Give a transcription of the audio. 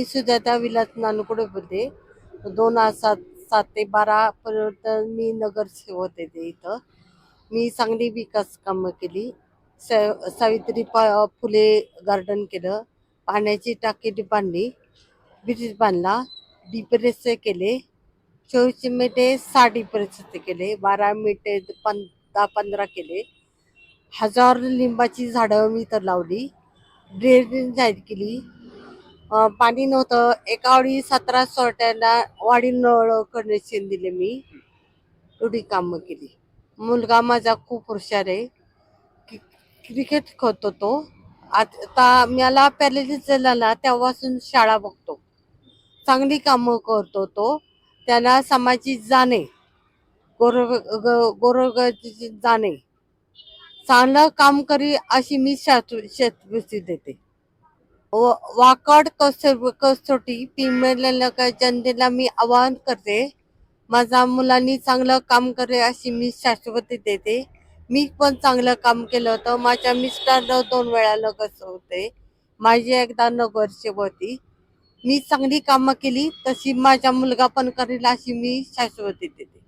मी सुजाता विलास नानकुडे बोलते दोन हजार सात सात ते बारा पर्यंत मी नगरसेवक होते इथं. मी चांगली विकास कामं केली. स सावित्री पा फुले गार्डन केलं. पाण्याची टाकी बांधली. ब्रिज बांधला. डिप्रेस केले. चोवीस मिनिटे सहा डिप्रेस केले. बारा मिनिटे पं दहा पंधरा केले. हजार लिंबाची झाडं मी तर लावली. ड्रेन जाहीर केली. पाणी नव्हतं. एका वेळी सतरा सोट्याला वाढी नळ कनेक्शन दिले मी. एवढी कामं केली. मुलगा माझा खूप हुशार आहे. कि- क्रिकेट खेळतो तो. आता मला पॅरेलिस झाला तेव्हापासून शाळा बघतो. चांगली कामं करतो तो. त्याला समाजाची जाणे. गोर गोरगची जाणे. चांगलं काम करी अशी मी शेतवृत्ती देते. वाकड कसो कसोटी पिंपळनेर जनतेला मी आवाहन करते. माझ्या मुलांनी चांगलं काम करे अशी मी शाश्वती देते. मी पण चांगलं काम केलं होतं. माझ्या मिस्टरनं दोन वेळा लगस होते माझी एकदा नगरसेवक होती. मी चांगली कामं केली तशी माझा मुलगा पण करेल अशी मी शाश्वती देते.